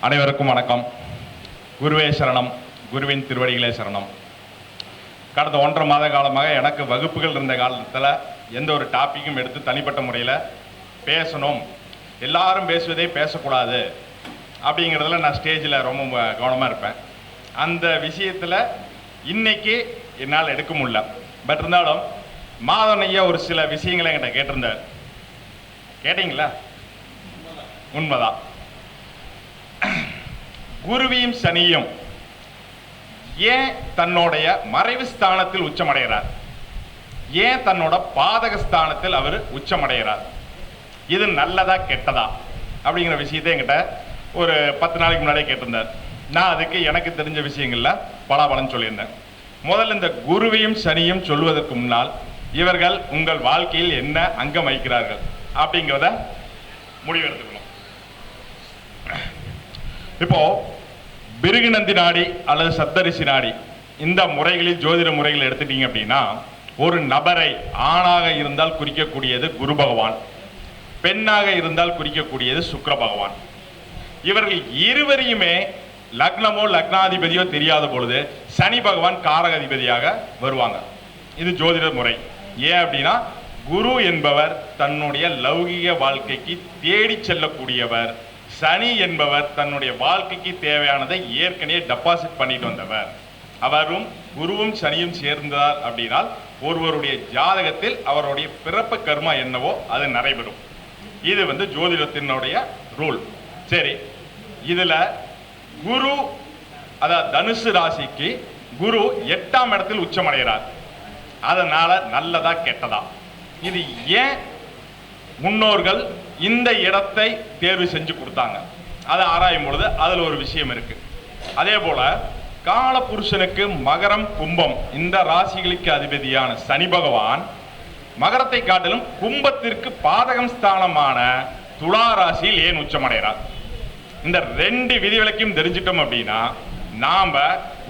அனைவருக்கும் வணக்கம். குருவே சரணம். குருவின் திருவடிகளே சரணம். கடந்த ஒன்றரை மாத காலமாக எனக்கு வகுப்புகள் இருந்த காலத்தில் எந்த ஒரு டாப்பிக்கும் எடுத்து தனிப்பட்ட முறையில் பேசணும். எல்லாரும் பேசுவதே பேசக்கூடாது அப்படிங்கிறதுல நான் ஸ்டேஜில் ரொம்ப கவனமாக இருப்பேன். அந்த விஷயத்தில் இன்னைக்கு என்னால் எடுக்க முடியல. பட் இருந்தாலும் மாதவன் ஐயா ஒரு சில விஷயங்களை என்கிட்ட கேட்டிருந்தார். கேட்டீங்களா? உண்மைதான். குருவியும் சனியும் ஏன் தன்னுடைய மறைவு ஸ்தானத்தில் உச்சமடைகிறார்? ஏன் தன்னோட பாதக ஸ்தானத்தில் அவர் உச்சமடைகிறார்? இது நல்லதா கெட்டதா? அப்படிங்கிற விஷயத்தை என்கிட்ட ஒரு பத்து நாளைக்கு முன்னாடியே கேட்டிருந்தார். நான் அதுக்கு எனக்கு தெரிஞ்ச விஷயங்கள்ல பலாபலன் சொல்லியிருந்தேன். முதல்ல இந்த குருவையும் சனியும் சொல்வதற்கு முன்னால் இவர்கள் உங்கள் வாழ்க்கையில் என்ன அங்கம் வகிக்கிறார்கள் அப்படிங்கிறத முடிவெடுத்துக்கணும். இப்போ பிருகுநந்தி நாடி அல்லது சப்தரிசி நாடி இந்த முறைகளில் ஜோதிட முறைகள் எடுத்துட்டீங்க அப்படின்னா ஒரு நபரை ஆணாக இருந்தால் குறிக்கக்கூடியது குரு பகவான் பெண்ணாக இருந்தால் குறிக்கக்கூடியது சுக்கர பகவான். இவர்கள் இருவரையுமே லக்னமோ லக்னாதிபதியோ தெரியாத பொழுது சனி பகவான் காரகாதிபதியாக வருவாங்க. இது ஜோதிட முறை. ஏன் அப்படின்னா குரு என்பவர் தன்னுடைய லௌகிக வாழ்க்கைக்கு தேடி செல்லக்கூடியவர். சனி என்பவர் தன்னுடைய வாழ்க்கைக்கு தேவையானதை ஏற்கனவே டெபாசிட் பண்ணிட்டு வந்தவர். அவரும் குருவும் சனியும் சேர்ந்தார் அப்படின்னால் ஒருவருடைய ஜாதகத்தில் அவருடைய பிறப்பு கர்மா என்னவோ அது நடைபெறும். இது வந்து ஜோதிடத்தினுடைய ரூல் சரி இதுல குரு அதாவது தனுசு ராசிக்கு குரு எட்டாம் இடத்தில் உச்சமடைகிறார். அதனால நல்லதா கெட்டதா? இது ஏன் முன்னோர்கள் இந்த இடத்தை தேர்வு செஞ்சு கொடுத்தாங்க. அதை ஆராயும் பொழுது அதில் ஒரு விஷயம் இருக்கு. அதே போல காலபுருஷனுக்கு மகரம் கும்பம் இந்த ராசிகளுக்கு அதிபதியான சனி பகவான் மகரத்தை காட்டிலும் கும்பத்திற்கு பாதகம் ஸ்தானமான துலா ராசியில் ஏன் உச்சமடைகிறார்? இந்த ரெண்டு விதிவிலக்கையும் தெரிஞ்சிட்டோம் அப்படின்னா நாம்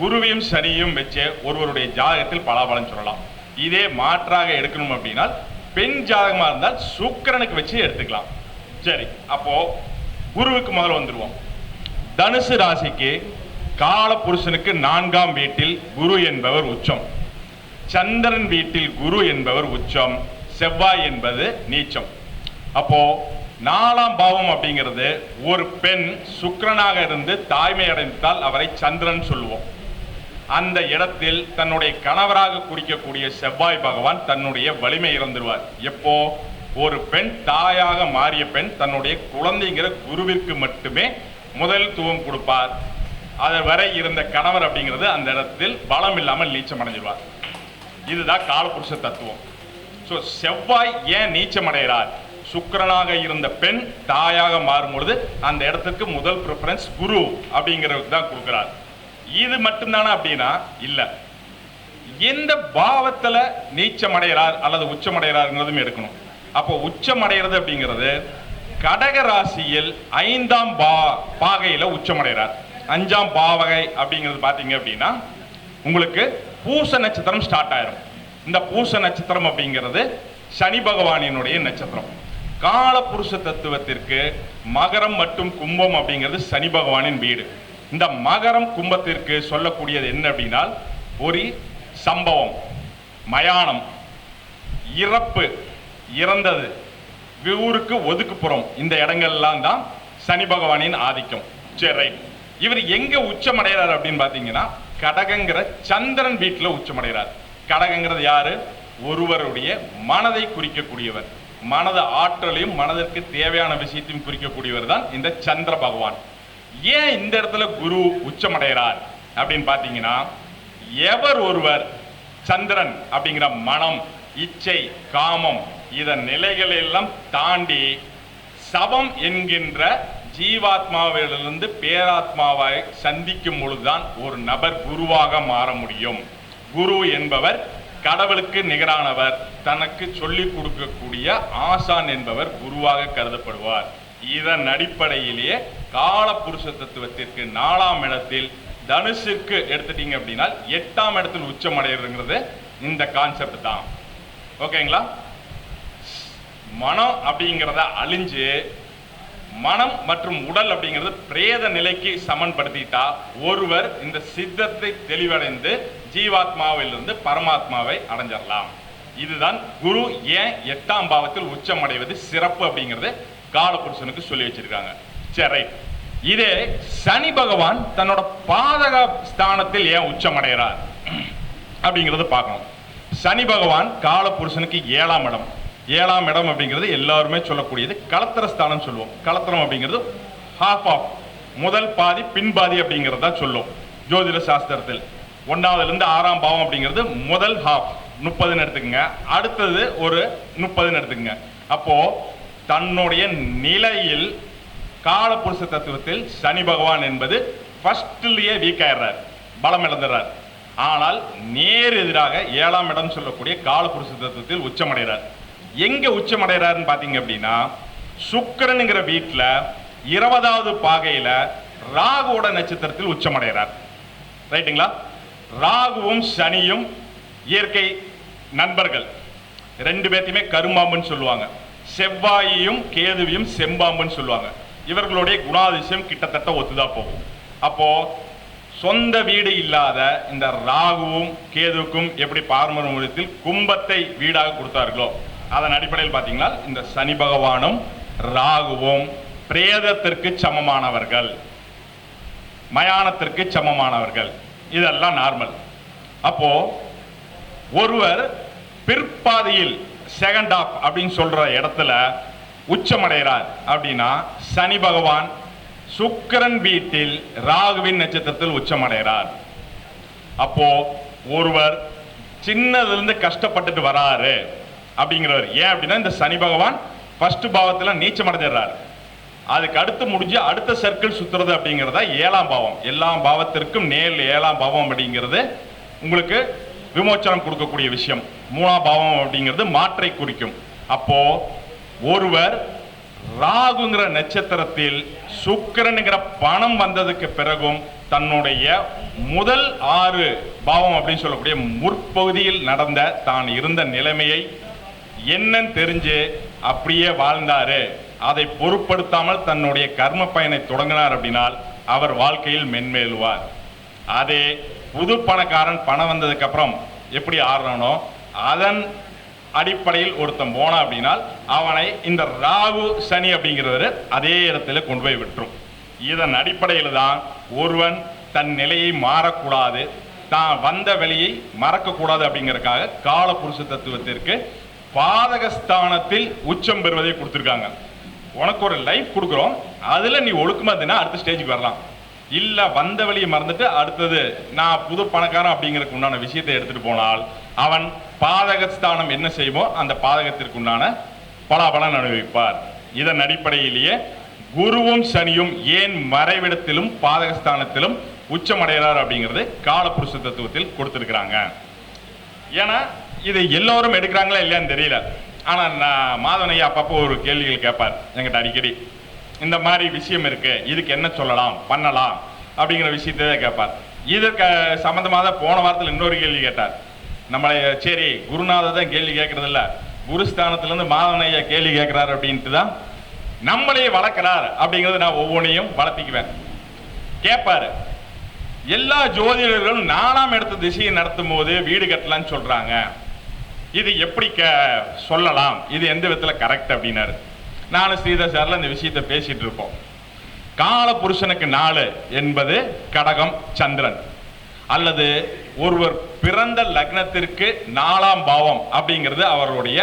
குருவையும் சனியும் வச்சு ஒருவருடைய ஜாதகத்தில் பலாபலம் சொல்லலாம். இதே மாற்றாக எடுக்கணும் அப்படின்னா பெண் ஜாதகமாக இருந்தால் சுக்கிரனுக்கு வச்சு எடுத்துக்கலாம். சரி அப்போ குருவுக்கு முதல்ல வந்துடுவோம் தனுசு ராசிக்கு கால புருஷனுக்கு நான்காம் வீட்டில் குரு என்பவர் உச்சம். சந்திரன் வீட்டில் குரு என்பவர் உச்சம். செவ்வாய் என்பது நீச்சம். அப்போ நாலாம் பாவம் அப்படிங்கிறது ஒரு பெண் சுக்கரனாக இருந்து தாய்மை அடைந்தால் அவரை சந்திரன் சொல்லுவோம். அந்த இடத்தில் தன்னுடைய கணவராக குறிக்கக்கூடிய செவ்வாய் பகவான் தன்னுடைய வலிமை இறந்துருவார். எப்போ? ஒரு பெண் தாயாக மாறிய பெண் தன்னுடைய குழந்தைங்கிற குருவிற்கு மட்டுமே முதல் துவம் கொடுப்பார். அதை வரை இருந்த கணவர் அப்படிங்கிறது அந்த இடத்தில் பலம் இல்லாமல் நீச்சம் அடைஞ்சிருவார். இதுதான் காலபுருஷ தத்துவம். ஸோ செவ்வாய் ஏன் நீச்சம் அடைகிறார்? சுக்கரனாக இருந்த பெண் தாயாக மாறும் பொழுது அந்த இடத்துக்கு முதல் ப்ரிஃபரன்ஸ் குரு அப்படிங்கிறது தான் கொடுக்குறார். இது மட்டும்தானா அப்படின்னா இல்லை. எந்த பாவத்துல நீச்சம் அடைகிறார் அல்லது உச்சம் அடைகிறாருங்கிறதும் எடுக்கணும். அப்போ உச்சம் அடைகிறது அப்படிங்கிறது கடக ராசியில் ஐந்தாம் பா பாகையில உச்சம் அடைகிறார் அஞ்சாம் பாவகை அப்படிங்கிறது பார்த்தீங்க அப்படின்னா உங்களுக்கு பூச நட்சத்திரம் ஸ்டார்ட் ஆயிரும். இந்த பூச நட்சத்திரம் அப்படிங்கிறது சனி பகவானினுடைய நட்சத்திரம். காலபுருஷ தத்துவத்திற்கு மகரம் மற்றும் கும்பம் அப்படிங்கிறது சனி பகவானின் வீடு. இந்த மகரம் கும்பத்திற்கு சொல்லக்கூடியது என்ன அப்படின்னா ஒரு சம்பவம் மயானம் இறப்பு இறந்தது. ஊருக்கு ஒதுக்குப்புறம் இந்த இடங்கள்லாம் தான் சனி பகவானின் ஆதிக்கம். சரி ரைட் இவர் எங்க உச்சமடைகிறார் அப்படின்னு பார்த்தீங்கன்னா கடகங்கிற சந்திரன் வீட்டில் உச்சமடைகிறார். கடகங்கிறது யாரு? ஒருவருடைய மனதை குறிக்கக்கூடியவர். மனத ஆற்றலையும் மனதிற்கு தேவையான விஷயத்தையும் குறிக்கக்கூடியவர் தான் இந்த சந்திர பகவான். ஏன் இந்த இடத்துல குரு உச்சமடைகிறார்? அப்படின்னு பார்த்தீங்கன்னா எவர் ஒருவர் சந்திரன் அப்படிங்கிற மனம் இச்சை காமம் இதன் நிலைகளெல்லாம் தாண்டி சபம் என்கின்ற ஜீவாத்மாவிலிருந்து பேராத்மாவை சந்திக்கும் பொழுதுதான் ஒரு நபர் குருவாக மாற முடியும். குரு என்பவர் கடவுளுக்கு நிகரானவர் தனக்கு சொல்லிக் கொடுக்கக்கூடிய ஆசான் என்பவர் குருவாக கருதப்படுவார். இதன் அடிப்படையிலேயே காலபுருஷ தத்துவத்திற்கு நாலாம் இடத்தில் தனுஷிற்கு எடுத்துட்டீங்க அப்படின்னா எட்டாம் இடத்தில் உச்சம் அடையிறதுங்கிறது இந்த கான்செப்ட் தான். ஓகேங்களா? மனம் அப்படிங்கிறத அழிஞ்சு மனம் மற்றும் உடல் அப்படிங்கிறது பிரேத நிலைக்கு சமன்படுத்திட்டா ஒருவர் இந்த சித்தத்தை தெளிவடைந்து ஜீவாத்மாவிலிருந்து பரமாத்மாவை அடைஞ்சிடலாம் இதுதான் குரு ஏன் எட்டாம் பாவத்தில் உச்சம் அடைவது சிறப்பு அப்படிங்கிறது காலபுருஷனுக்கு சொல்லி வச்சிருக்காங்க. சரி ரைட் இதே சனி பகவான் தன்னோட பாதக ஸ்தானத்தில் ஏன் உச்சமடைகிறார்? அப்படிங்கிறத பார்க்கணும். சனி பகவான் காலபுருஷனுக்கு ஏழாம் இடம். ஏழாம் இடம் அப்படிங்கிறது எல்லாருமே சொல்லக்கூடியது கலத்திர ஸ்தானம் சொல்லுவோம். கலத்திரம் அப்படிங்கிறது ஹாஃப் ஆஃப் முதல் பாதி பின் பாதி அப்படிங்கிறது தான் சொல்லும் ஜோதிட சாஸ்திரத்தில். ஒன்றாவதுலேருந்து ஆறாம் பாவம் அப்படிங்கிறது முதல் ஹாஃப் முப்பதுன்னு எடுத்துக்கங்க. அடுத்தது ஒரு முப்பதுன்னு எடுத்துக்கங்க. அப்போது தன்னுடைய நிலையில் காலபுருஷ தத்துவத்தில் சனி பகவான் என்பது ஃபர்ஸ்ட்லேயே வீக் ஆயிடுறார் பலம் இழந்துறார் ஆனால் நேர் எதிராக ஏழாம் இடம் சொல்லக்கூடிய காலபுருஷ தத்துவத்தில் உச்சமடைகிறார். எங்க உச்சமடைகிறாருன்னு பார்த்தீங்க அப்படின்னா சுக்கிரனுங்கிற வீட்டில் இருபதாவது பாகையில ராகுவோட நட்சத்திரத்தில் உச்சமடைகிறார். ரைட்டுங்களா? ராகுவும் சனியும் இயற்கை நண்பர்கள். ரெண்டு பேர்த்தையுமே கருமாம்புன்னு சொல்லுவாங்க. செவ்வாயையும் கேதுவையும் செம்பாம்புன்னு சொல்லுவாங்க. இவர்களுடைய குணாதிசயம் கிட்டத்தட்ட ஒத்துதா போகும். அப்போ சொந்த வீடு இல்லாத இந்த ராகுவும் கேதுவுக்கும் எப்படி பார்மர முறையில் கும்பத்தை வீடாக கொடுத்தார்களோ அதன் அடிப்படையில் பார்த்தீங்கன்னா இந்த சனி பகவானும் ராகுவும் பிரேதத்திற்கு சமமானவர்கள். மயானத்திற்கு சமமானவர்கள். இதெல்லாம் நார்மல். அப்போ ஒருவர் பிற்பாதையில் செகண்ட் ஆஃப் அப்படின்னு சொல்ற இடத்துல உச்சமடைகிறார். அப்படின்னா சனி பகவான் சுக்கரன் வீட்டில் ராகுவின் நட்சத்திரத்தில் உச்சமடைகிறார். அப்போ ஒருவர் சின்னதுலேருந்து கஷ்டப்பட்டுட்டு வராரு அப்படிங்கிறவர். ஏன் அப்படின்னா இந்த சனி பகவான் ஃபர்ஸ்ட் பாவத்தில் நீச்சம் அடைஞ்சிடுறாரு அதுக்கு அடுத்து முடிஞ்சு அடுத்த சர்க்கிள் சுற்றுறது அப்படிங்கிறதா ஏழாம் பாவம். எல்லா பாவத்திற்கும் நேரில் ஏழாம் பாவம் அப்படிங்கிறது உங்களுக்கு விமோச்சனம் கொடுக்கக்கூடிய விஷயம். மூலாபாவம் அப்படிங்கிறது மாற்றை குறிக்கும். அப்போ ஒருவர் ராகுங்கிற நட்சத்திரத்தில் சுக்கரனுங்கிற பணம் வந்ததுக்கு பிறகும் தன்னுடைய முதல் ஆறு பாவம் அப்படின்னு சொல்லக்கூடிய முற்பகுதியில் நடந்த தான் இருந்த நிலைமையை என்னன்னு தெரிஞ்சு அப்படியே வாழ்ந்தாரு. அதை பொருட்படுத்தாமல் தன்னுடைய கர்ம பயனை தொடங்கினார் அப்படின்னால் அவர் வாழ்க்கையில் மென்மேலுவார். அதே புது பணக்காரன் பணம் வந்ததுக்கு அப்புறம் எப்படி ஆடுறானோ அதன் அடிப்படையில் ஒருத்தன் போனான் அப்படின்னால் அவனை இந்த ராகு சனி அப்படிங்கிறது அதே இடத்துல கொண்டு போய் விட்டுரும். இதன் அடிப்படையில் தான் ஒருவன் தன் நிலையை மாறக்கூடாது தான் வந்த வெளியை மறக்கக்கூடாது அப்படிங்கிறதுக்காக காலபுருஷ தத்துவத்திற்கு பாதகஸ்தானத்தில் உச்சம் பெறுவதை கொடுத்துருக்காங்க. உனக்கு ஒரு லைஃப் கொடுக்குறோம் அதில் நீ ஒழுக்கமா அடுத்த ஸ்டேஜுக்கு வரலாம். இல்ல வந்த வழியை மறந்துட்டு அடுத்தது நான் புது பணக்காரன் அப்படிங்கறதுக்கு உண்டான விஷயத்தை எடுத்துட்டு போனால் அவன் பாதகஸ்தானம் என்ன செய்யுமோ அந்த பாதகத்திற்கு உண்டான பலாபலன் அனுபவிப்பார் இதன் அடிப்படையிலேயே குருவும் சனியும் ஏன் மறைவிடத்திலும் பாதகஸ்தானத்திலும் உச்சமடைகிறார் அப்படிங்கிறது காலப்புருஷ தத்துவத்தில் கொடுத்துருக்குறாங்க. ஏன்னா இது எல்லோரும் எடுக்கிறாங்களா இல்லையான்னு தெரியல. ஆனால் நான் மாதவனையா அப்பப்போ ஒரு கேள்விகள் கேட்பார். என்கிட்ட அடிக்கடி இந்த மாதிரி விஷயம் இருக்கு. இதுக்கு என்ன சொல்லலாம்? பண்ணலாம். அப்படிங்கிற விஷயத்தை கேட்பார். இதற்கு சம்பந்தமாக தான் போன வாரத்தில் இன்னொரு கேள்வி கேட்டார். நம்மளை சரி குருநாதர் தான் கேள்வி கேட்கறது இல்ல குருஸ்தானத்துல கேள்வி கேட்குறாரு அப்படின்ட்டு தான் நம்மளே வளர்க்கிறார் அப்படிங்கிறது நான் ஒவ்வொன்றையும் வளர்த்திக்குவேன். கேட்பாரு. எல்லா ஜோதிடர்களும் நாலாம் இடத்த திசையை நடத்தும் போது வீடு கட்டலாம்னு சொல்றாங்க. இது எப்படி க சொல்லலாம்? இது எந்த விதத்தில் கரெக்ட் அப்படின்னாரு. நானும் ஸ்ரீதர் சார்ல இந்த விஷயத்தை பேசிட்டு இருப்போம். கால புருஷனுக்கு நாலு என்பது கடகம் சந்திரன். அல்லது ஒருவர் பிறந்த லக்னத்திற்கு நாலாம் பாவம் அப்படிங்கிறது அவருடைய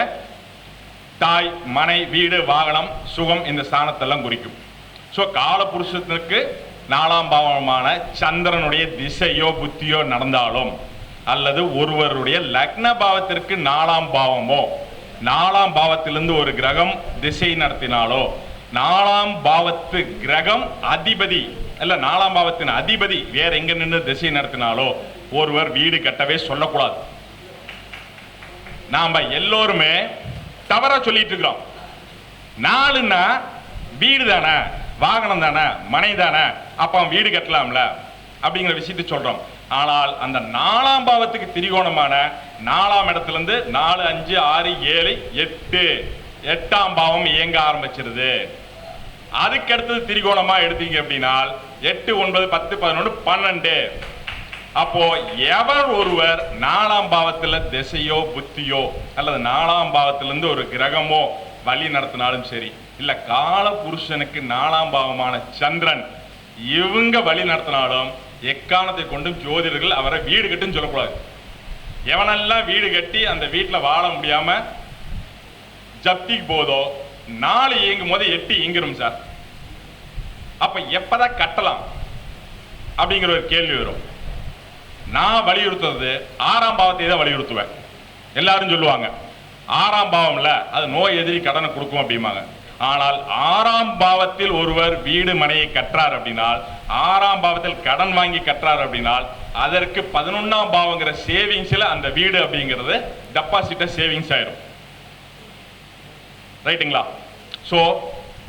தாய் மனை வீடு வாகனம் சுகம் இந்த ஸ்தானத்தெல்லாம் குறிக்கும். ஸோ காலபுருஷத்திற்கு நாலாம் பாவமான சந்திரனுடைய திசையோ புத்தியோ நடந்தாலும் அல்லது ஒருவருடைய லக்ன பாவத்திற்கு நாலாம் பாவமோ நாலாம் பாவத்திலிருந்து ஒரு கிரகம் திசை நடத்தினாலோ நாலாம் பாவத்து கிரகம் அதிபதி அல்ல நாலாம் பாவத்தின் அதிபதி வேற எங்க நின்று திசை நடத்தினாலோ ஒருவர் வீடு கட்டவே சொல்லக்கூடாது. நாம எல்லோருமே தவறா சொல்லிட்டு இருக்கிறோம். நாலுன்னா வீடு தானே வாகனம் தானே மனை தானே அப்ப வீடு கட்டலாம்ல அப்படிங்கிற விஷயத்தை சொல்றோம். ஆனால் அந்த நாலாம் பாவத்துக்கு திரிகோணமான நாலாம் இடத்துல இருந்து நாலு அஞ்சு ஆறு ஏழு எட்டு. எட்டாம் பாவம் இயங்க ஆரம்பிச்சிருது. அதுக்கு அடுத்தது திரிகோணமா எடுத்தீங்க அப்படின்னால் எட்டு ஒன்பது பத்து பதினொன்று பன்னெண்டு. அப்போ எவர் ஒருவர் நாலாம் பாவத்துல திசையோ புத்தியோ அல்லது நாலாம் பாவத்திலிருந்து ஒரு கிரகமோ வழி நடத்தினாலும் சரி இல்ல கால புருஷனுக்கு நாலாம் பாவமான சந்திரன் இவங்க வழி நடத்தினாலும் எக்காரணத்தை கொண்டும் ஜோதிடர்கள் அவரை வீடு கட்டுன்னு சொல்லக்கூடாது. எவனெல்லாம் வீடு கட்டி அந்த வீட்டில் வாழ முடியாமல் ஜப்திக்கு போதோ நாலு இயங்கும் போது எட்டு இயங்கிரும் சார். அப்போ எப்போதான் கட்டலாம்? அப்படிங்கிற ஒரு கேள்வி வரும். நான் வலியுறுத்துறது ஆறாம் பாவத்தை தான் வலியுறுத்துவேன். எல்லாரும் சொல்லுவாங்க ஆறாம் பாவம்ல அது நோய் எதிரி கடனை கொடுக்கும் அப்படிம்பாங்க. ஆனால் ஆறாம் பாவத்தில் ஒருவர் வீடு மனையை கற்றார் அப்படின்னால் ஆறாம் பாவத்தில் கடன் வாங்கி கற்றார் அப்படின்னால் அதற்கு பதினொன்றாம் பாவங்கிற சேவிங்ஸ்ல அந்த வீடு அப்படிங்கிறது டெபாசிட்டை சேவிங்ஸ் ஆயிரும். ரைட்டுங்களா ஸோ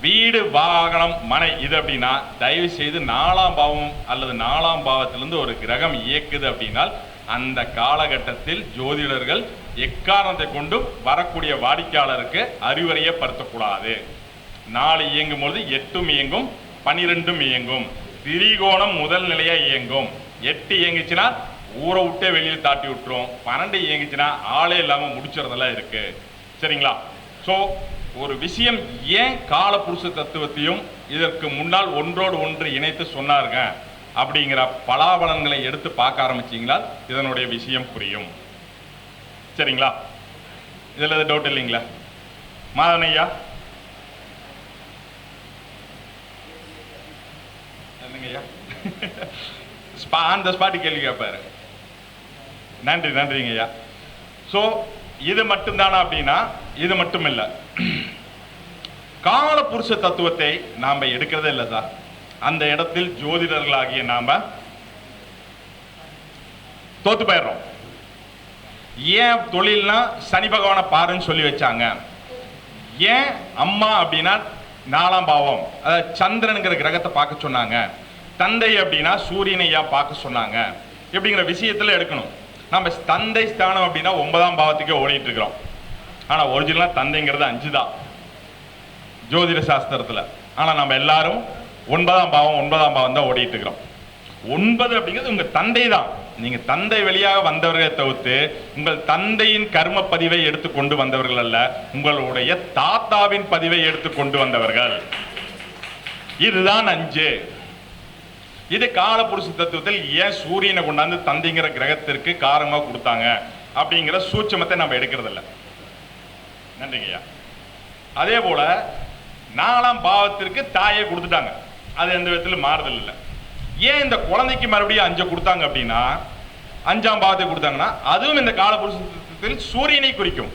வீடு வாகனம் மனை இது அப்படின்னா தயவு செய்து நாலாம் பாவம் அல்லது நாலாம் பாவத்திலிருந்து ஒரு கிரகம் இயக்குது அப்படின்னால் அந்த காலகட்டத்தில் ஜோதிடர்கள் எக்காரணத்தை கொண்டும் வரக்கூடிய வாடிக்கையாளருக்கு அறிவுரையப்படுத்தக்கூடாது. நாலு இயங்கும் பொழுது எட்டும் இயங்கும் பனிரெண்டும் இயங்கும். திரிகோணம் முதல் நிலையாக இயங்கும். எட்டு இயங்குச்சுன்னா ஊரை விட்டே வெளியில் தாட்டி விட்டுரும். பன்னெண்டு இயங்குச்சுன்னா ஆளே இல்லாமல் முடிச்சுறதெல்லாம் இருக்குது சரிங்களா? ஸோ ஒரு விஷயம் ஏன் காலப்புருஷ தத்துவத்தையும் இதற்கு முன்னால் ஒன்றோடு ஒன்று இணைத்து சொன்னாருங்க? அப்படிங்கிற பலாபலன்களை எடுத்து பார்க்க ஆரம்பிச்சிங்களா இதனுடைய விஷயம் புரியும். சரிங்களா? இதில் எதுவும் டவுட் இல்லைங்களா? மாதனையா என்னங்கய்யா ஸ்பா அந்த ஸ்பாட்டு கேள்வி கேட்பாரு. நன்றி நன்றிங்க ஐயா. ஸோ இது மட்டும்தானா அப்படின்னா இது மட்டும் இல்லை. கால புருஷ தத்துவத்தை நாம எடுக்கிறதே இல்லை சார். அந்த இடத்தில் ஜோதிடர்களாகிய நாம தோத்து போயிடுறோம். ஏன் தொழில்னா சனி பகவானை பாருன்னு சொல்லி வச்சாங்க. ஏன் அம்மா அப்படின்னா நாலாம் பாவம். அதாவது சந்திரனுங்கிற கிரகத்தை பார்க்க சொன்னாங்க. தந்தை அப்படின்னா சூரியனையா பார்க்க சொன்னாங்க? இப்படிங்கிற விஷயத்துல எடுக்கணும். நம்ம தந்தை ஸ்தானம் அப்படின்னா ஒன்பதாம் பாவத்துக்கே ஓடிட்டு இருக்கிறோம். ஆனா ஒரிஜினலா தந்தைங்கிறது அஞ்சு தான். ஜோதிட சாஸ்திரத்துல. ஆனா நம்ம எல்லாரும் ஒன்பதாம் பாவம் ஒன்பதாம் பாவம் தான் ஓடிட்டு இருக்கிறோம். ஒன்பது அப்படிங்கிறது உங்க தந்தை தான். நீங்க தந்தை வழியாக வந்தவர்களை தவிர்த்து உங்கள் தந்தையின் கர்ம பதிவை எடுத்து கொண்டு வந்தவர்கள் அல்ல உங்களுடைய தாத்தாவின் பதிவை எடுத்து கொண்டு வந்தவர்கள். இதுதான் அஞ்சு. இது காலபுருஷ தத்துவத்தில் ஏன் சூரியனை கொண்டாந்து தந்தைங்கிற கிரகத்திற்கு காரணமாக கொடுத்தாங்க அப்படிங்கிற சூட்சமத்தை நம்ம எடுக்கிறதில்ல. நன்றிங்கய்யா அதே போல நாலாம் பாவத்திற்கு தாயை கொடுத்துட்டாங்க. அது எந்த விதத்திலும் மாறுதல் இல்லை. ஏன் இந்த குழந்தைக்கு மறுபடியும் அஞ்சை கொடுத்தாங்க அப்படின்னா அஞ்சாம் பாவத்தை கொடுத்தாங்கன்னா அதுவும் இந்த காலபுருஷத்தில் சூரியனை குறிக்கும்.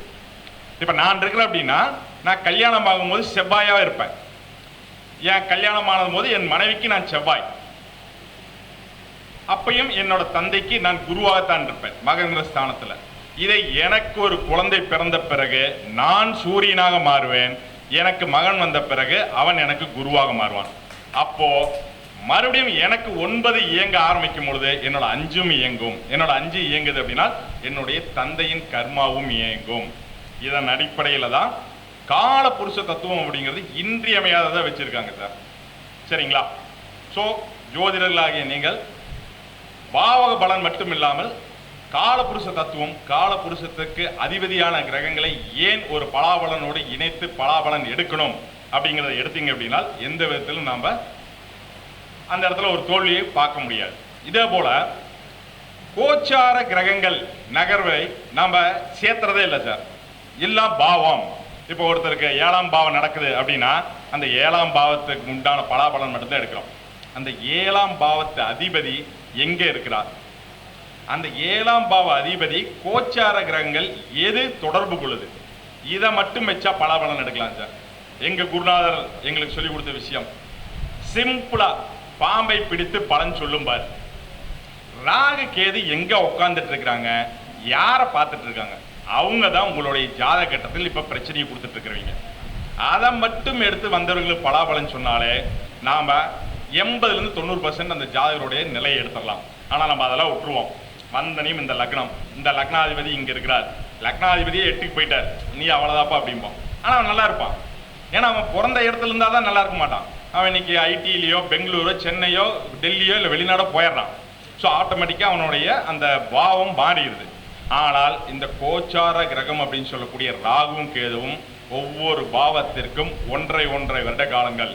இப்போ நான் இருக்கிறேன் அப்படின்னா நான் கல்யாணம் ஆகும்போது செவ்வாயாக இருப்பேன். என் கல்யாணம் ஆனது போது என் மனைவிக்கு நான் செவ்வாய். அப்பையும் என்னோட தந்தைக்கு நான் குருவாகத்தான் இருப்பேன் மகேந்திர ஸ்தானத்துல. இதை எனக்கு ஒரு குழந்தை பிறந்த பிறகு நான் சூரியனாக மாறுவேன். எனக்கு மகன் வந்த பிறகு அவன் எனக்கு குருவாக மாறுவான். அப்போ மறுபடியும் எனக்கு ஒன்பது இயங்க ஆரம்பிக்கும் பொழுது என்னோட அஞ்சும் இயங்கும். என்னோட அஞ்சு இயங்குது அப்படின்னா என்னுடைய தந்தையின் கர்மாவும் இயங்கும். இதன் அடிப்படையில தான் கால புருஷ தத்துவம் அப்படிங்கிறது இன்றியமையாததா வச்சிருக்காங்க சார் சரிங்களா? ஸோ ஜோதிடர்களாகிய நீங்கள் பாவக பலன் மட்டும் இல்லாமல் காலபுருஷ தத்துவம் காலபுருஷத்துக்கு அதிபதியான கிரகங்களை ஏன் ஒரு பலாபலனோடு இணைத்து பலாபலன் எடுக்கணும் அப்படிங்கிறத எடுத்தீங்க அப்படின்னா எந்த விதத்திலும் நாம அந்த இடத்துல ஒரு தோல்வியை பார்க்க முடியாது. இதே போல கோச்சார கிரகங்கள் நகர்வை நம்ம சேர்த்துறதே இல்லை சார் எல்லாம் பாவம். இப்போ ஒருத்தருக்கு ஏழாம் பாவம் நடக்குது அப்படின்னா அந்த ஏழாம் பாவத்துக்கு உண்டான பலாபலன் மட்டும்தான் எடுக்கிறோம். அந்த ஏழாம் பாவத்து அதிபதி எங்கே இருக்கிறார் அந்த ஏழாம் பாவ அதிபதி கோச்சார கிரகங்கள் எது தொடர்பு கொள்ளுது? இதை மட்டும் வச்சா பலாபலன் எடுக்கலாம் சார் எங்கள் குருநாதர் எங்களுக்கு சொல்லி கொடுத்த விஷயம் சிம்பிளாக பாம்பை பிடித்து பலன் சொல்லும்பார் ராகு கேது எங்க உட்கார்ந்துட்டு இருக்கிறாங்க யாரை பார்த்துட்டு இருக்காங்க அவங்க தான் உங்களுடைய ஜாத கட்டத்தில் இப்ப பிரச்சனையை கொடுத்துட்டு இருக்கிறவங்க அதை மட்டும் எடுத்து வந்தவர்களுக்கு பலாபலன் சொன்னாலே நாம எண்பதுல இருந்து தொண்ணூறு பர்சன்ட் அந்த ஜாதகருடைய நிலையை எடுத்துடலாம். ஆனா நம்ம அதெல்லாம் விட்டுருவோம். வந்தனையும் இந்த லக்னம். இந்த லக்னாதிபதி இங்க இருக்கிறார். லக்னாதிபதியே எட்டுக்கு போயிட்டார். நீ அவ்வளவுதாப்பா அப்படிம்போம் ஆனா அவன் நல்லா இருப்பான். ஏன்னா அவன் பிறந்த இடத்துல இருந்தா தான் நல்லா இருக்க மாட்டான். அவன் இன்னைக்கு ஐடியிலையோ பெங்களூரோ சென்னையோ டெல்லியோ இல்லை வெளிநாடோ போயிடுறான். ஸோ ஆட்டோமேட்டிக்காக அவனுடைய அந்த பாவம் மாறிடுது. ஆனால் இந்த கோச்சார கிரகம் அப்படின்னு சொல்லக்கூடிய ராகுவும் கேதுவும் ஒவ்வொரு பாவத்திற்கும் ஒன்றை ஒன்றை வருட காலங்கள்.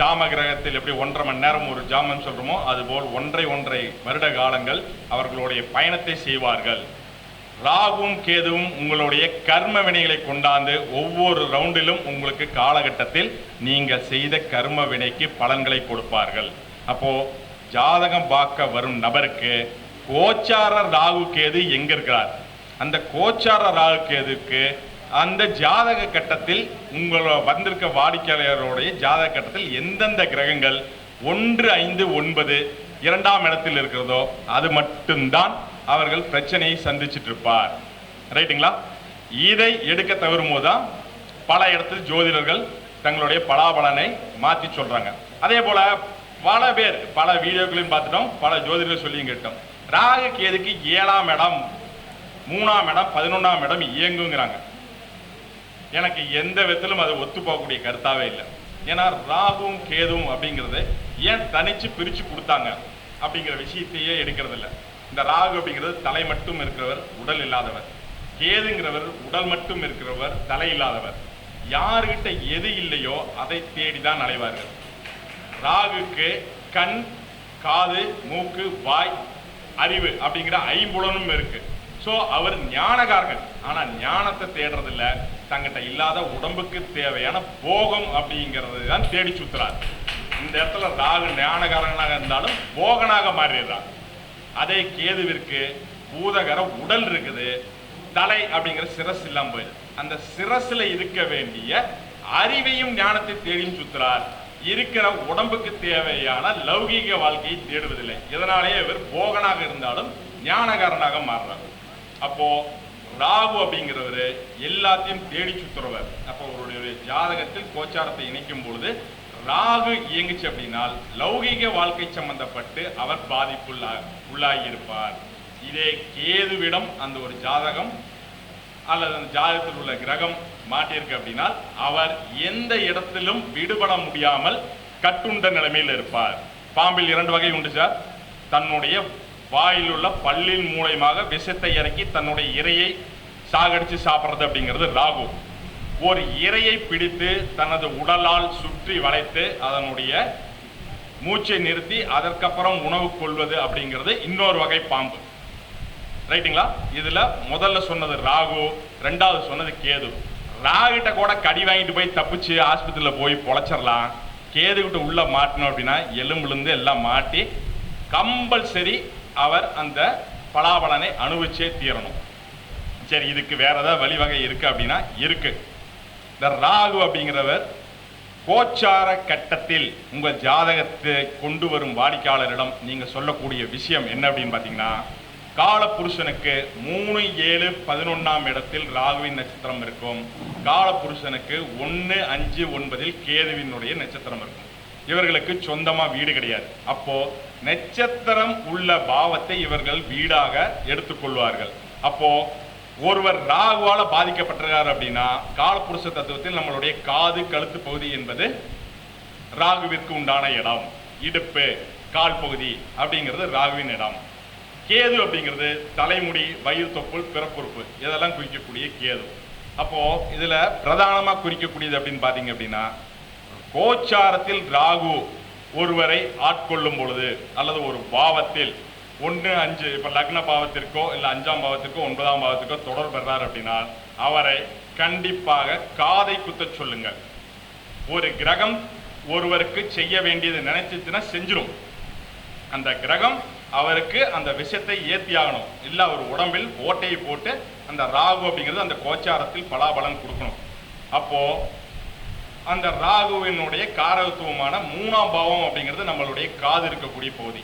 ஜாம கிரகத்தில் எப்படி ஒன்றரை மணி நேரம் ஒரு ஜாமம் சொல்கிறோமோ அதுபோல் ஒன்றை ஒன்றை வருட காலங்கள் அவர்களுடைய பயணத்தை செய்வார்கள். ராகுவும் கேதுவும் உங்களுடைய கர்ம வினைகளை கொண்டாந்து ஒவ்வொரு ரவுண்டிலும் உங்களுக்கு காலகட்டத்தில் நீங்கள் செய்த கர்ம வினைக்கு பலன்களை கொடுப்பார்கள். அப்போது ஜாதகம் பார்க்க வரும் நபருக்கு கோச்சார ராகு கேது எங்க இருக்கிறார்? அந்த கோச்சார ராகு கேதுக்கு அந்த ஜாதக கட்டத்தில் உங்களோட வந்திருக்க வாடிக்கையாளருடைய ஜாதக கட்டத்தில் எந்தெந்த கிரகங்கள்? ஒன்று ஐந்து ஒன்பது இரண்டாம் இடத்தில் இருக்கிறதோ அது மட்டும்தான் அவர்கள் பிரச்சனையை சந்திச்சிட்டு இருப்பார் ரைட்டுங்களா இதை எடுக்க தவறும் போதுதான் பல இடத்தில் ஜோதிடர்கள் தங்களுடைய பலாபலனை மாற்றி சொல்றாங்க. அதே போல பல பேர் பல வீடியோக்களையும் பார்த்துட்டோம் பல ஜோதிடர்கள் சொல்லியும் கேட்டோம். ராகு கேதுக்கு ஏழாம் இடம் மூணாம் இடம் பதினொன்றாம் இடம் இயங்குங்கிறாங்க. எனக்கு எந்த விதத்திலும் அது ஒத்து போகக்கூடிய கருத்தாவே இல்லை. ஏன்னா ராகுவும் கேதுவும் அப்படிங்கிறது ஏன் தனிச்சு பிரிச்சு கொடுத்தாங்க அப்படிங்கிற விஷயத்தையே எடுக்கிறதில்ல. இந்த ராகு அப்படிங்கிறது தலை மட்டும் இருக்கிறவர் உடல் இல்லாதவர். கேதுங்கிறவர் உடல் மட்டும் இருக்கிறவர் தலை இல்லாதவர். யாருகிட்ட எது இல்லையோ அதை தேடி தான் அலைவார்கள் ராகுக்கு கண் காது மூக்கு வாய் அறிவு அப்படிங்கிற ஐம்புலனும் இருக்கு. சோ அவர் ஞானகாரகன் ஆனா ஞானத்தை தேடுறது இல்ல தங்கிட்ட இல்லாத உடம்புக்கு தேவையான போகம் அப்படிங்கிறது தான் தேடி சுத்துறார். இந்த இடத்துல ராகு ஞானகாரனாக இருந்தாலும் போகனாக மாறிடுறார். அதே கேதுவிற்கு பூதகர உடல் இருக்குது. தலை அப்படிங்கிற சிரஸ் இல்லாமல் போயிடுது. அந்த சிரஸ்ல இருக்க வேண்டிய அறிவையும் ஞானத்தை தேடியும் சுத்துறார். இருக்கிற உடம்புக்கு தேவையான லௌகீக வாழ்க்கையை தேடுவதில்லை. இதனாலேயே இவர் போகனாக இருந்தாலும் ஞானகாரனாக மாறுறார். அப்போ ராகு அப்படிங்கிறவர் எல்லாத்தையும் தேடி சுத்துறவர். அப்போ அவருடைய ஜாதகத்தில் கோச்சாரத்தை இணைக்கும் பொழுது ராகு இயங்குச்சு அப்படின்னால் லௌகீக வாழ்க்கை சம்பந்தப்பட்டு அவர் பாதிப்புள்ளா உள்ளாகி இருப்பார் இதே கேதுவிடம் அந்த ஒரு ஜாதகம் அல்லது அந்த ஜாதகத்தில் உள்ள கிரகம் மாட்டியிருக்கு அப்படின்னா அவர் எந்த இடத்திலும் விடுபட முடியாமல் கட்டுண்ட நிலைமையில் இருப்பார். பாம்பில் இரண்டு வகை உண்டு சார். தன்னுடைய வாயில் உள்ள பல்லின் மூலயமாக விஷத்தை இறக்கி தன்னுடைய இரையை சாகடிச்சு சாப்பிட்றது அப்படிங்கிறது ராகு. ஒரு இரையை பிடித்து தனது உடலால் சுற்றி வளைத்து அதனுடைய மூச்சை நிறுத்தி அதற்கப்புறம் உணவு கொள்வது அப்படிங்கிறது இன்னொரு வகை பாம்பு. ரைட்டுங்களா? இதில் முதல்ல சொன்னது ராகு ரெண்டாவது சொன்னது கேது. ராகிட்ட கூட கடி வாங்கிட்டு போய் தப்பிச்சு ஆஸ்பத்திரியில் போய் பொழைச்சிடலாம் கேதுகிட்ட உள்ளே மாட்டணும் அப்படின்னா எலும்புலேருந்து எல்லாம் மாட்டி கம்பல்சரி அவர் அந்த பலாபலனை அனுபவிச்சே தீரணும். சரி இதுக்கு வேற ஏதாவது வழிவகை இருக்கு அப்படின்னா இருக்கு. இந்த ராகு அப்படிங்கிறவர் கோச்சார கட்டத்தில் உங்கள் ஜாதகத்தை கொண்டு வரும் வாடிக்கையாளரிடம் நீங்கள் சொல்லக்கூடிய விஷயம் என்ன அப்படின்னு பார்த்தீங்கன்னா காலபுருஷனுக்கு மூணு ஏழு பதினொன்றாம் இடத்தில் ராகுவின் நட்சத்திரம் இருக்கும். காலபுருஷனுக்கு ஒன்று அஞ்சு ஒன்பதில் கேதுவினுடைய நட்சத்திரம் இருக்கும். இவர்களுக்கு சொந்தமா வீடு கிடையாது. அப்போ நட்சத்திரம் உள்ள பாவத்தை இவர்கள் வீடாக எடுத்துக்கொள்வார்கள் அப்போ ஒருவர் ராகுவால பாதிக்கப்பட்டிருக்கார் அப்படின்னா காலப்புருஷ தத்துவத்தில் நம்மளுடைய காது கழுத்து பகுதி என்பது ராகுவிற்கு உண்டான இடம். இடுப்பு கால் பகுதி அப்படிங்கிறது ராகுவின் இடம். கேது அப்படிங்கிறது தலைமுடி வயிறு தொப்புள் பிறப்புறுப்பு. இதெல்லாம் குறிக்கக்கூடிய கேது. அப்போ இதுல பிரதானமா குறிக்கக்கூடியது அப்படின்னு பாத்தீங்க அப்படின்னா கோச்சாரத்தில் ராகு ஒருவரை ஆட்கொள்ளும் பொழுது அல்லது ஒரு பாவத்தில் ஒன்று அஞ்சு இப்போ லக்ன பாவத்திற்கோ இல்லை அஞ்சாம் பாவத்திற்கோ ஒன்பதாம் பாவத்திற்கோ தொடர் பெறார் அப்படின்னா அவரை கண்டிப்பாக காதை குத்தச் சொல்லுங்கள். ஒரு கிரகம் ஒருவருக்கு செய்ய வேண்டியது நினைச்சிச்சுன்னா செஞ்சிடும் அந்த கிரகம் அவருக்கு அந்த விஷயத்தை ஏற்றி ஆகணும். இல்லை அவர் உடம்பில் ஓட்டையை போட்டு அந்த ராகு அப்படிங்கிறது அந்த கோச்சாரத்தில் பலாபலன் கொடுக்கணும். அப்போது அந்த ராகுவினுடைய காரகத்துவமான மூணாம் பாவம் அப்படிங்கிறது நம்மளுடைய காது இருக்கக்கூடிய பகுதி.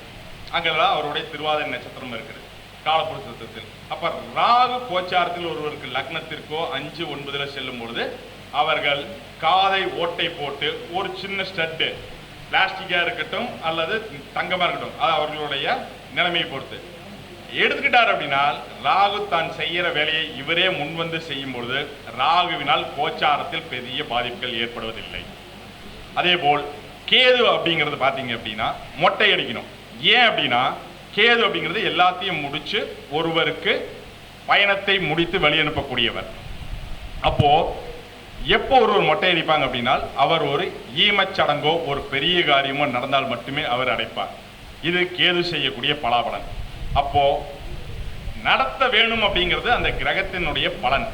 அங்கெல்லாம் அவருடைய திருவாதிரை நட்சத்திரம் இருக்குது காலப்புருஷத்தில் அப்ப ராகு கோச்சாரத்தில் ஒருவருக்கு லக்னத்திற்கோ அஞ்சு ஒன்பதுல செல்லும் பொழுது அவர்கள் காதை ஓட்டை போட்டு ஒரு சின்ன ஸ்டட்டு பிளாஸ்டிக்காக இருக்கட்டும் அல்லது தங்கமாக இருக்கட்டும் அது அவர்களுடைய நிலைமையை பொறுத்து. எடுத்துக்கிட்டார் அப்படின்னா ராகு தான் செய்கிற வேலையை இவரே முன்வந்து செய்யும் பொழுது ராகுவினால் கோச்சாரத்தில் பெரிய பாதிப்புகள் ஏற்படுவதில்லை. அதே போல் கேது அப்படிங்கிறது பார்த்தீங்க அப்படின்னா மொட்டை அடிக்கணும். ஏன் அப்படின்னா கேது அப்படிங்கிறது எல்லாத்தையும் முடித்து ஒருவருக்கு பயணத்தை முடித்து வழி அனுப்பக்கூடியவர் அப்போ எப்போ ஒருவர் மொட்டை அடிப்பாங்க அப்படின்னா அவர் ஒரு ஈமச் சடங்கோ ஒரு பெரிய காரியமோ நடந்தால் மட்டுமே அவர் அடைப்பார். இது கேது செய்யக்கூடிய பலாபலன். அப்போ நடத்த வேணும் அப்படிங்கிறது அந்த கிரகத்தினுடைய பலன்.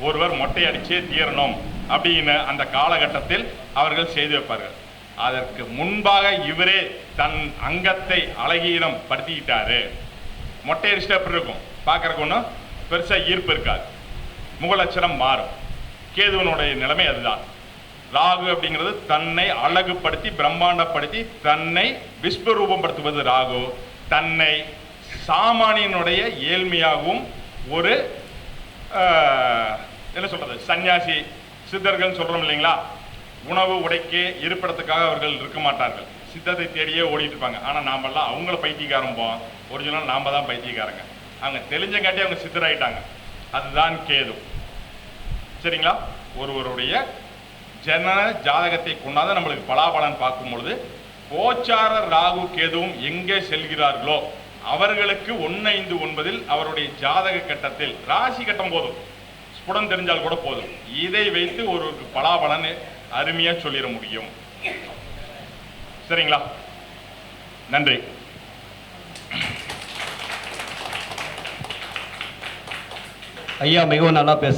ஒருவர் மொட்டை அடிச்சே தீரணும் அப்படின்னு அந்த காலகட்டத்தில் அவர்கள் செய்து வைப்பார்கள். அதற்கு முன்பாக இவரே தன் அங்கத்தை அழகீனம் படுத்திக்கிட்டாரு. மொட்டை அடிச்சுட்டு எப்படி இருக்கும்? பார்க்கறக்கு ஒன்றும் பெருசாக ஈர்ப்பு இருக்காது. முகலட்சணம் மாறும். கேதுவனுடைய நிலைமை அதுதான். ராகு அப்படிங்கிறது தன்னை அழகுபடுத்தி பிரம்மாண்டப்படுத்தி தன்னை விஸ்வரூபப்படுத்துவது ராகு. தன்னை சாமானியனுடைய ஏழ்மையாகவும் ஒரு என்ன சொல்றது சன்னியாசி சித்தர்கள் சொல்றோம் இல்லைங்களா? உணவு உடைக்கு இருப்பிடத்துக்காக அவர்கள் இருக்க மாட்டார்கள். சித்தத்தை தேடியே ஓடிட்டு இருப்பாங்க. ஆனால் நாமெல்லாம் அவங்கள பைத்தியக்காரம்போம் ஒரிஜினல் நாம தான் பைத்தியக்காரங்க. அவங்க தெரிஞ்சங்காட்டி அவங்க சித்தராயிட்டாங்க. அதுதான் கேது. சரிங்களா? ஒருவருடைய ஜன ஜாதகத்தை கொண்டாத நம்மளுக்கு பலாபலன் பார்க்கும் பொழுது கோச்சார ராகு கேதுவும் எங்கே செல்கிறார்களோ அவர்களுக்கு ஒன்று ஐந்து ஒன்பதில் அவருடைய ஜாதக கட்டத்தில் ராசி கட்டம் போதும். ஸ்புடம் தெரிஞ்சால் கூட போதும். இதை வைத்து ஒரு பலாபலன் அருமையா சொல்லிட முடியும். சரிங்களா? நன்றி. ஐயா மிகவும் நல்லா பேச